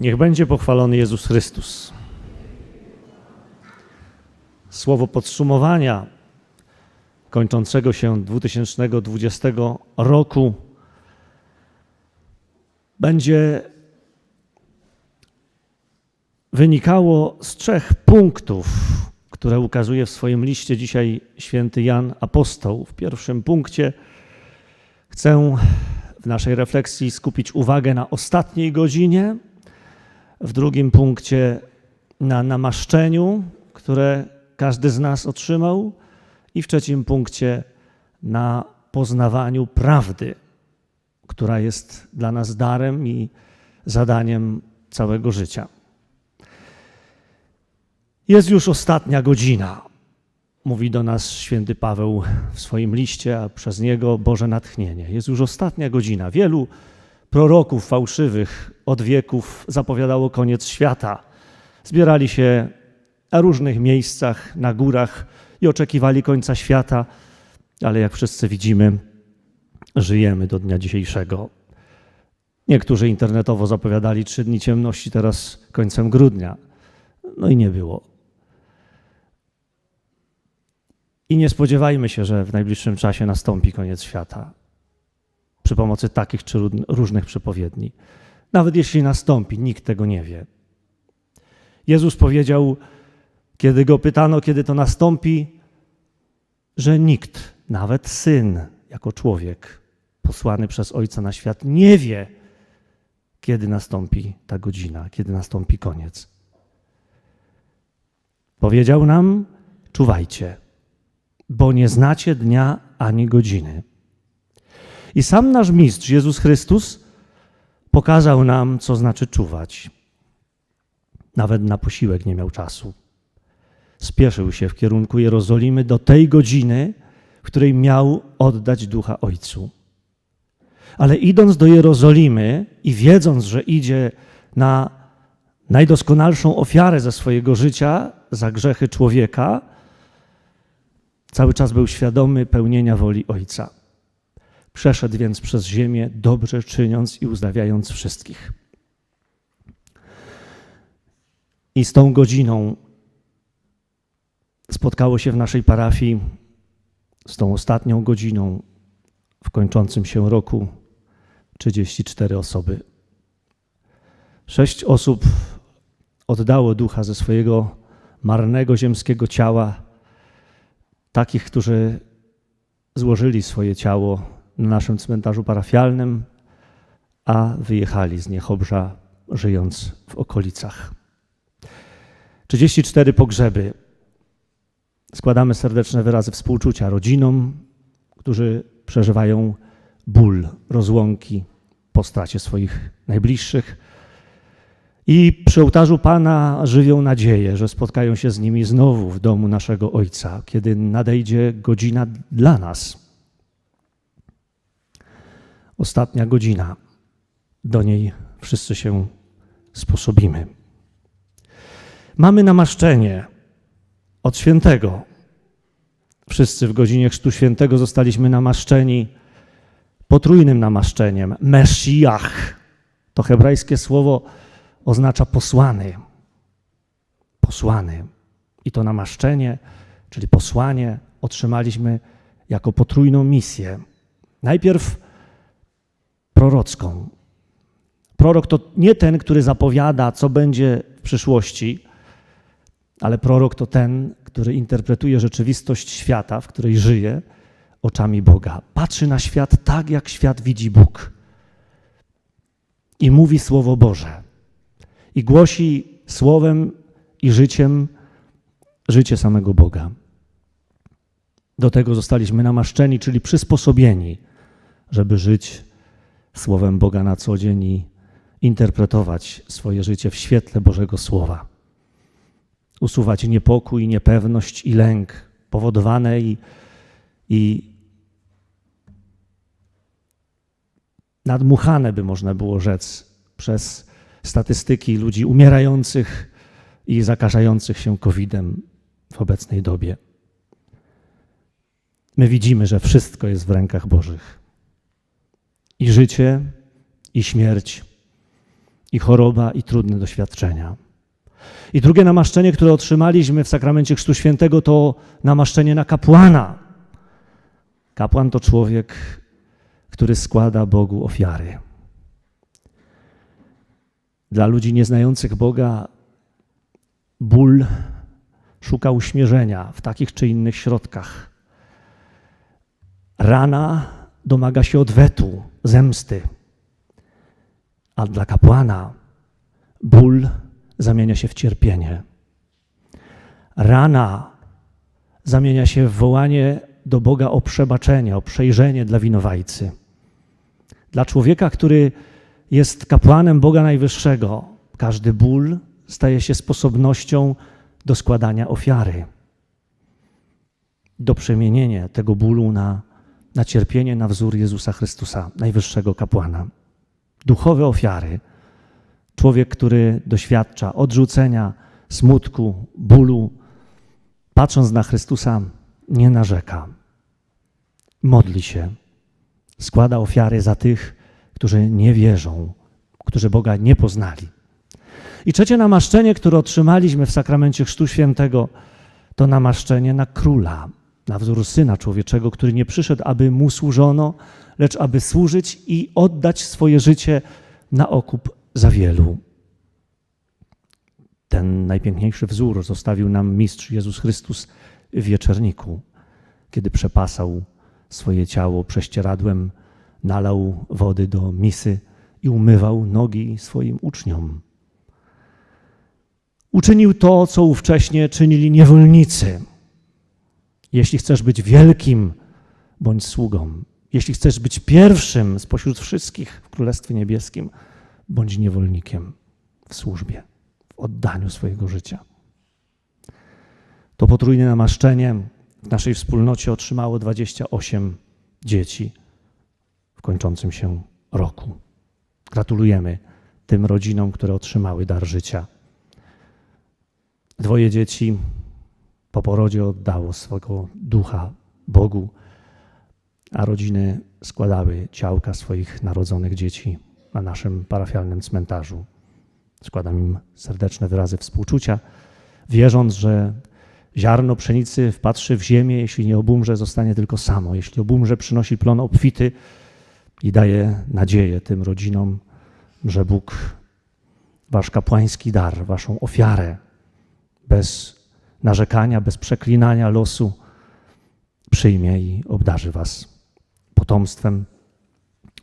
Niech będzie pochwalony Jezus Chrystus. Słowo podsumowania kończącego się 2020 roku będzie wynikało z trzech punktów, które ukazuje w swoim liście dzisiaj święty Jan Apostoł. W pierwszym punkcie chcę w naszej refleksji skupić uwagę na ostatniej godzinie, w drugim punkcie na namaszczeniu, które każdy z nas otrzymał, i w trzecim punkcie na poznawaniu prawdy, która jest dla nas darem i zadaniem całego życia. Jest już ostatnia godzina, mówi do nas święty Paweł w swoim liście, a przez niego Boże natchnienie. Jest już ostatnia godzina. Wielu proroków fałszywych od wieków zapowiadało koniec świata. Zbierali się na różnych miejscach, na górach i oczekiwali końca świata, ale jak wszyscy widzimy, żyjemy do dnia dzisiejszego. Niektórzy internetowo zapowiadali trzy dni ciemności, teraz końcem grudnia. No i nie było. I nie spodziewajmy się, że w najbliższym czasie nastąpi koniec świata przy pomocy takich czy różnych przepowiedni. Nawet jeśli nastąpi, nikt tego nie wie. Jezus powiedział, kiedy go pytano, kiedy to nastąpi, że nikt, nawet syn, jako człowiek posłany przez Ojca na świat, nie wie, kiedy nastąpi ta godzina, kiedy nastąpi koniec. Powiedział nam: czuwajcie, bo nie znacie dnia ani godziny. I sam nasz mistrz Jezus Chrystus pokazał nam, co znaczy czuwać. Nawet na posiłek nie miał czasu. Spieszył się w kierunku Jerozolimy do tej godziny, w której miał oddać ducha Ojcu. Ale idąc do Jerozolimy i wiedząc, że idzie na najdoskonalszą ofiarę ze swojego życia za grzechy człowieka, cały czas był świadomy pełnienia woli Ojca. Przeszedł więc przez ziemię, dobrze czyniąc i uzdrawiając wszystkich. I z tą godziną spotkało się w naszej parafii, z tą ostatnią godziną w kończącym się roku 34 osoby. Sześć osób oddało ducha ze swojego marnego ziemskiego ciała, takich, którzy złożyli swoje ciało na naszym cmentarzu parafialnym, a wyjechali z Niechobrza, żyjąc w okolicach. 34 pogrzeby. Składamy serdeczne wyrazy współczucia rodzinom, którzy przeżywają ból, rozłąki po stracie swoich najbliższych. I przy ołtarzu Pana żywią nadzieję, że spotkają się z nimi znowu w domu naszego Ojca, kiedy nadejdzie godzina dla nas. Ostatnia godzina. Do niej wszyscy się sposobimy. Mamy namaszczenie od świętego. Wszyscy w godzinie Chrztu Świętego zostaliśmy namaszczeni potrójnym namaszczeniem. Mesjach to hebrajskie słowo oznacza posłany. Posłany. I to namaszczenie, czyli posłanie, otrzymaliśmy jako potrójną misję. Najpierw prorocką. Prorok to nie ten, który zapowiada, co będzie w przyszłości, ale prorok to ten, który interpretuje rzeczywistość świata, w której żyje, oczami Boga. Patrzy na świat tak, jak świat widzi Bóg. I mówi Słowo Boże i głosi słowem i życiem życie samego Boga. Do tego zostaliśmy namaszczeni, czyli przysposobieni, żeby żyć słowem Boga na co dzień i interpretować swoje życie w świetle Bożego Słowa. Usuwać niepokój, niepewność i lęk powodowane i, i nadmuchane, by można było rzec, przez statystyki ludzi umierających i zakażających się COVID-em w obecnej dobie. My widzimy, że wszystko jest w rękach Bożych. I życie, i śmierć, i choroba, i trudne doświadczenia. I drugie namaszczenie, które otrzymaliśmy w sakramencie Chrztu Świętego, to namaszczenie na kapłana. Kapłan to człowiek, który składa Bogu ofiary. Dla ludzi nieznających Boga ból szuka uśmierzenia w takich czy innych środkach. Rana domaga się odwetu, zemsty. A dla kapłana ból zamienia się w cierpienie. Rana zamienia się w wołanie do Boga o przebaczenie, o przejrzenie dla winowajcy. Dla człowieka, który jest kapłanem Boga Najwyższego, każdy ból staje się sposobnością do składania ofiary, do przemienienia tego bólu na, na cierpienie na wzór Jezusa Chrystusa, Najwyższego kapłana. Duchowe ofiary. Człowiek, który doświadcza odrzucenia, smutku, bólu, patrząc na Chrystusa, nie narzeka. Modli się, składa ofiary za tych, którzy nie wierzą, którzy Boga nie poznali. I trzecie namaszczenie, które otrzymaliśmy w sakramencie Chrztu Świętego, to namaszczenie na króla, na wzór syna człowieczego, który nie przyszedł, aby mu służono, lecz aby służyć i oddać swoje życie na okup za wielu. Ten najpiękniejszy wzór zostawił nam mistrz Jezus Chrystus w wieczerniku, kiedy przepasał swoje ciało prześcieradłem, nalał wody do misy i umywał nogi swoim uczniom. Uczynił to, co ówcześnie czynili niewolnicy. Jeśli chcesz być wielkim, bądź sługą. Jeśli chcesz być pierwszym spośród wszystkich w Królestwie Niebieskim, bądź niewolnikiem w służbie, w oddaniu swojego życia. To potrójne namaszczenie w naszej wspólnocie otrzymało 28 dzieci w kończącym się roku. Gratulujemy tym rodzinom, które otrzymały dar życia. Dwoje dzieci po porodzie oddało swego ducha Bogu, a rodziny składały ciałka swoich narodzonych dzieci na naszym parafialnym cmentarzu. Składam im serdeczne wyrazy współczucia, wierząc, że ziarno pszenicy wpatrzy w ziemię, jeśli nie obumrze, zostanie tylko samo. Jeśli obumrze, przynosi plon obfity i daje nadzieję tym rodzinom, że Bóg wasz kapłański dar, waszą ofiarę bez narzekania, bez przeklinania losu przyjmie i obdarzy was potomstwem,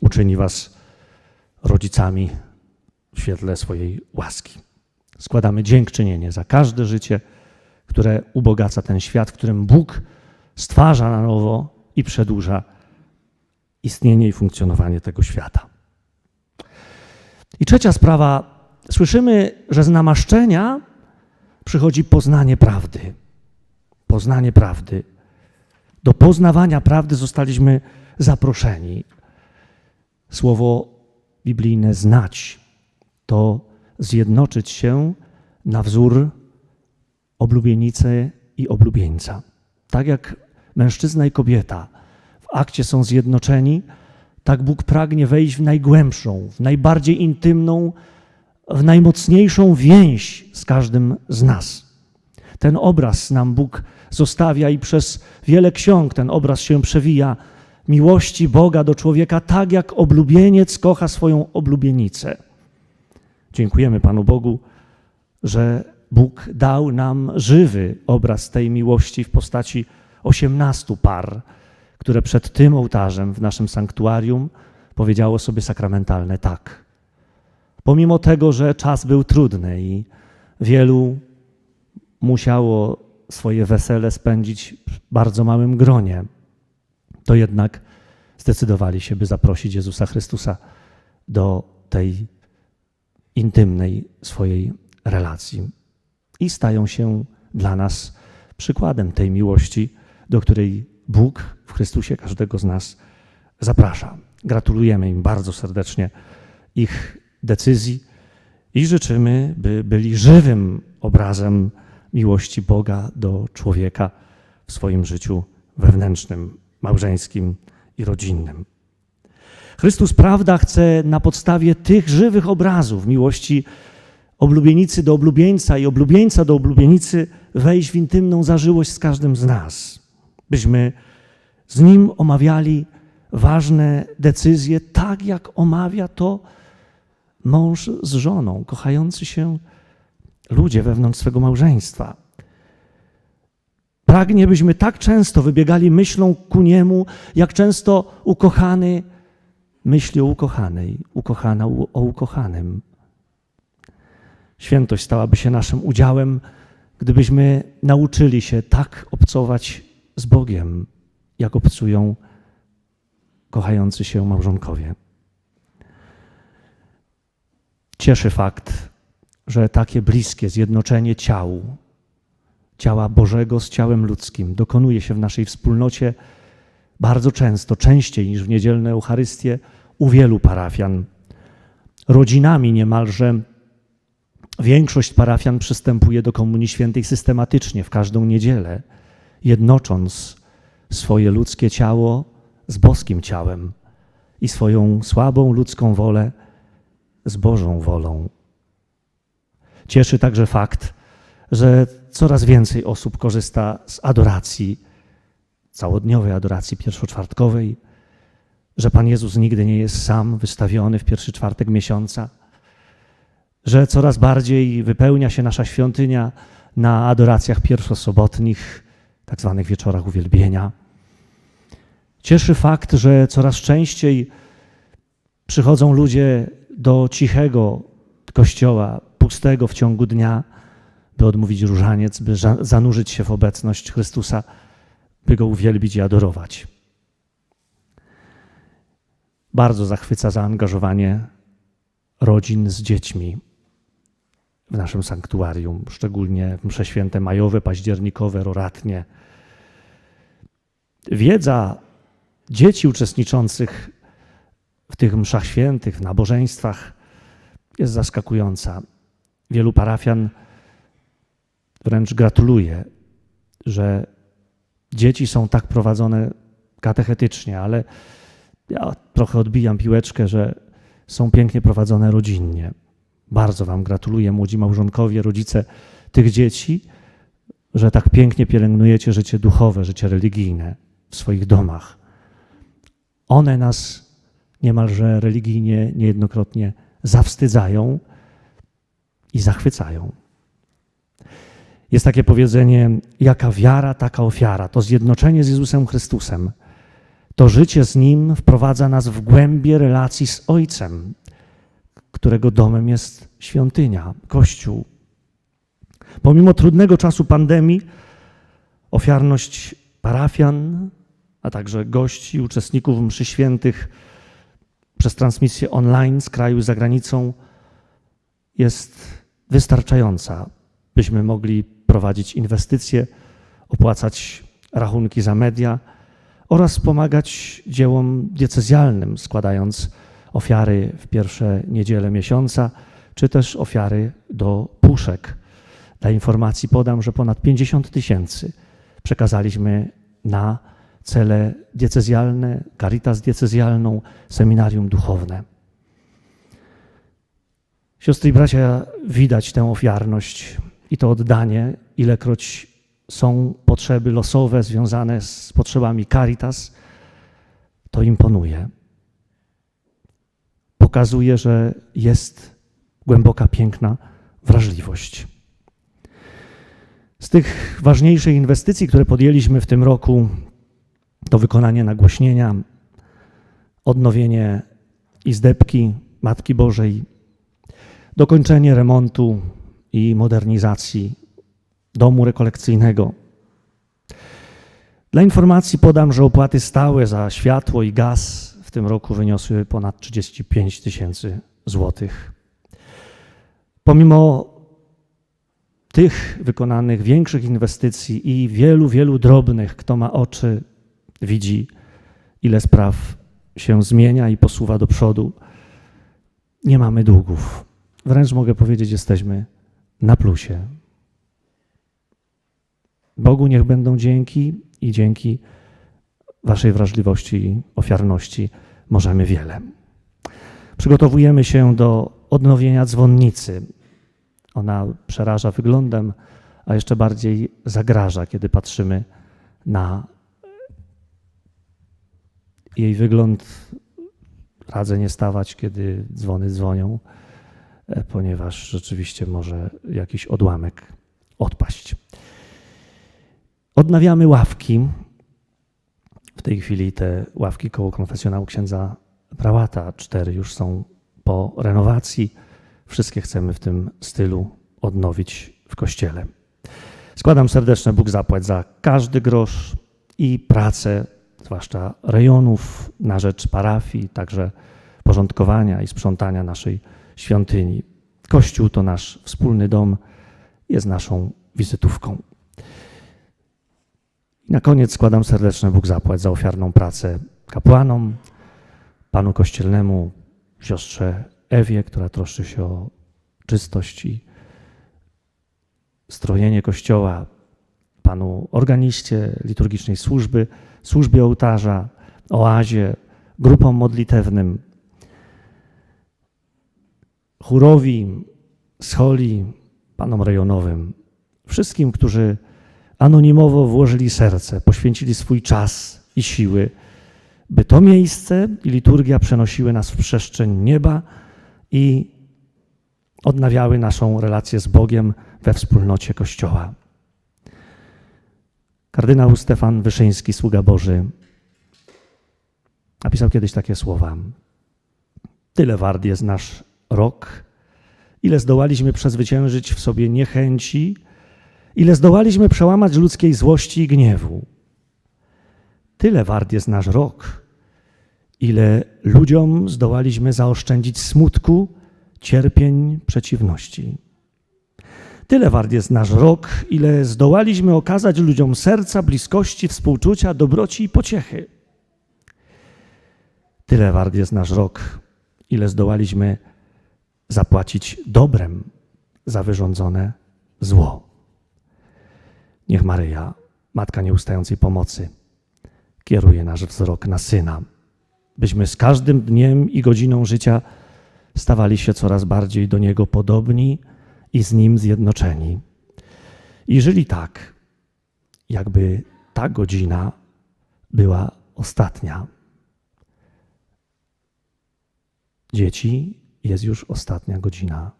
uczyni was rodzicami w świetle swojej łaski. Składamy dziękczynienie za każde życie, które ubogaca ten świat, w którym Bóg stwarza na nowo i przedłuża istnienie i funkcjonowanie tego świata. I trzecia sprawa. Słyszymy, że z namaszczenia przychodzi poznanie prawdy. Poznanie prawdy. Do poznawania prawdy zostaliśmy zaproszeni. Słowo biblijne znać to zjednoczyć się na wzór oblubienicy i oblubieńca. Tak jak mężczyzna i kobieta w akcie są zjednoczeni, tak Bóg pragnie wejść w najgłębszą, w najbardziej intymną, w najmocniejszą więź z każdym z nas. Ten obraz nam Bóg zostawia i przez wiele ksiąg ten obraz się przewija miłości Boga do człowieka, tak jak oblubieniec kocha swoją oblubienicę. Dziękujemy Panu Bogu, że Bóg dał nam żywy obraz tej miłości w postaci osiemnastu par, które przed tym ołtarzem w naszym sanktuarium powiedziało sobie sakramentalne tak. Pomimo tego, że czas był trudny i wielu musiało swoje wesele spędzić w bardzo małym gronie, to jednak zdecydowali się, by zaprosić Jezusa Chrystusa do tej intymnej swojej relacji. I stają się dla nas przykładem tej miłości, do której Bóg w Chrystusie każdego z nas zaprasza. Gratulujemy im bardzo serdecznie ich decyzji i życzymy, by byli żywym obrazem miłości Boga do człowieka w swoim życiu wewnętrznym, małżeńskim i rodzinnym. Chrystus, prawda, chce na podstawie tych żywych obrazów miłości oblubienicy do oblubieńca i oblubieńca do oblubienicy wejść w intymną zażyłość z każdym z nas, byśmy z Nim omawiali ważne decyzje, tak jak omawia to mąż z żoną, kochający się ludzie wewnątrz swego małżeństwa. Pragnie, byśmy tak często wybiegali myślą ku Niemu, jak często ukochany myśli o ukochanej, ukochana o ukochanym. Świętość stałaby się naszym udziałem, gdybyśmy nauczyli się tak obcować z Bogiem, jak obcują kochający się małżonkowie. Cieszy fakt, że takie bliskie zjednoczenie ciał, ciała Bożego z ciałem ludzkim dokonuje się w naszej wspólnocie bardzo często, częściej niż w niedzielne Eucharystie, u wielu parafian. Rodzinami niemalże większość parafian przystępuje do Komunii Świętej systematycznie w każdą niedzielę, jednocząc swoje ludzkie ciało z boskim ciałem i swoją słabą ludzką wolę z Bożą wolą. Cieszy także fakt, że coraz więcej osób korzysta z adoracji, całodniowej adoracji pierwszoczwartkowej, że Pan Jezus nigdy nie jest sam wystawiony w pierwszy czwartek miesiąca, że coraz bardziej wypełnia się nasza świątynia na adoracjach pierwszosobotnich, tak zwanych wieczorach uwielbienia. Cieszy fakt, że coraz częściej przychodzą ludzie do cichego kościoła, pustego w ciągu dnia, by odmówić różaniec, by zanurzyć się w obecność Chrystusa, by Go uwielbić i adorować. Bardzo zachwyca zaangażowanie rodzin z dziećmi w naszym sanktuarium, szczególnie w msze święte majowe, październikowe, roratnie. Wiedza dzieci uczestniczących w tych mszach świętych, w nabożeństwach jest zaskakująca. Wielu parafian wręcz gratuluje, że dzieci są tak prowadzone katechetycznie, ale ja trochę odbijam piłeczkę, że są pięknie prowadzone rodzinnie. Bardzo Wam gratuluję, młodzi małżonkowie, rodzice tych dzieci, że tak pięknie pielęgnujecie życie duchowe, życie religijne w swoich domach. One nas niemalże religijnie niejednokrotnie zawstydzają i zachwycają. Jest takie powiedzenie: jaka wiara, taka ofiara. To zjednoczenie z Jezusem Chrystusem, to życie z Nim wprowadza nas w głębie relacji z Ojcem, którego domem jest świątynia, Kościół. Pomimo trudnego czasu pandemii, ofiarność parafian, a także gości, uczestników mszy świętych przez transmisję online z kraju za granicą jest wystarczająca, byśmy mogli prowadzić inwestycje, opłacać rachunki za media oraz pomagać dziełom diecezjalnym, składając ofiary w pierwsze niedziele miesiąca, czy też ofiary do puszek. Dla informacji podam, że ponad 50 tysięcy przekazaliśmy na cele diecezjalne, caritas diecezjalną, seminarium duchowne. Siostry i bracia, widać tę ofiarność i to oddanie, ilekroć są potrzeby losowe związane z potrzebami caritas, to imponuje. Pokazuje, że jest głęboka, piękna wrażliwość. Z tych ważniejszych inwestycji, które podjęliśmy w tym roku, to wykonanie nagłośnienia, odnowienie izdebki Matki Bożej, dokończenie remontu i modernizacji domu rekolekcyjnego. Dla informacji podam, że opłaty stałe za światło i gaz w tym roku wyniosły ponad 35 tysięcy złotych. Pomimo tych wykonanych większych inwestycji i wielu, wielu drobnych, kto ma oczy, widzi, ile spraw się zmienia i posuwa do przodu. Nie mamy długów. Wręcz mogę powiedzieć, jesteśmy na plusie. Bogu niech będą dzięki i dzięki Waszej wrażliwości i ofiarności możemy wiele. Przygotowujemy się do odnowienia dzwonnicy. Ona przeraża wyglądem, a jeszcze bardziej zagraża, kiedy patrzymy na jej wygląd. Radzę nie stawać, kiedy dzwony dzwonią, e, ponieważ rzeczywiście może jakiś odłamek odpaść. Odnawiamy ławki. W tej chwili te ławki koło konfesjonału księdza prałata, cztery już są po renowacji. Wszystkie chcemy w tym stylu odnowić w kościele. Składam serdeczne Bóg zapłać za każdy grosz i pracę, zwłaszcza rejonów na rzecz parafii, także porządkowania i sprzątania naszej świątyni. Kościół to nasz wspólny dom, jest naszą wizytówką. Na koniec składam serdeczne Bóg zapłać za ofiarną pracę kapłanom, panu kościelnemu, siostrze Ewie, która troszczy się o czystość i strojenie kościoła, panu organiście liturgicznej służby, służbie ołtarza, oazie, grupom modlitewnym, chórowi, scholi, panom rejonowym, wszystkim, którzy anonimowo włożyli serce, poświęcili swój czas i siły, by to miejsce i liturgia przenosiły nas w przestrzeń nieba i odnawiały naszą relację z Bogiem we wspólnocie Kościoła. Kardynał Stefan Wyszyński, sługa Boży, napisał kiedyś takie słowa. Tyle wart jest nasz rok, ile zdołaliśmy przezwyciężyć w sobie niechęci, ile zdołaliśmy przełamać ludzkiej złości i gniewu. Tyle wart jest nasz rok, ile ludziom zdołaliśmy zaoszczędzić smutku, cierpień, przeciwności. Tyle wart jest nasz rok, ile zdołaliśmy okazać ludziom serca, bliskości, współczucia, dobroci i pociechy. Tyle wart jest nasz rok, ile zdołaliśmy zapłacić dobrem za wyrządzone zło. Niech Maryja, Matka Nieustającej Pomocy, kieruje nasz wzrok na Syna, byśmy z każdym dniem i godziną życia stawali się coraz bardziej do Niego podobni i z Nim zjednoczeni. I żyli tak, jakby ta godzina była ostatnia. Dzieci, jest już ostatnia godzina.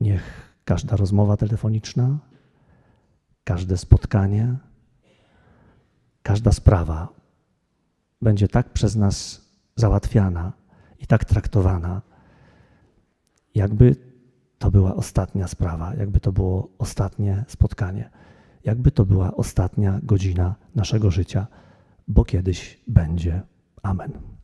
Niech każda rozmowa telefoniczna, każde spotkanie, każda sprawa będzie tak przez nas załatwiana i tak traktowana, jakby to była ostatnia sprawa, jakby to było ostatnie spotkanie, jakby to była ostatnia godzina naszego życia, bo kiedyś będzie. Amen.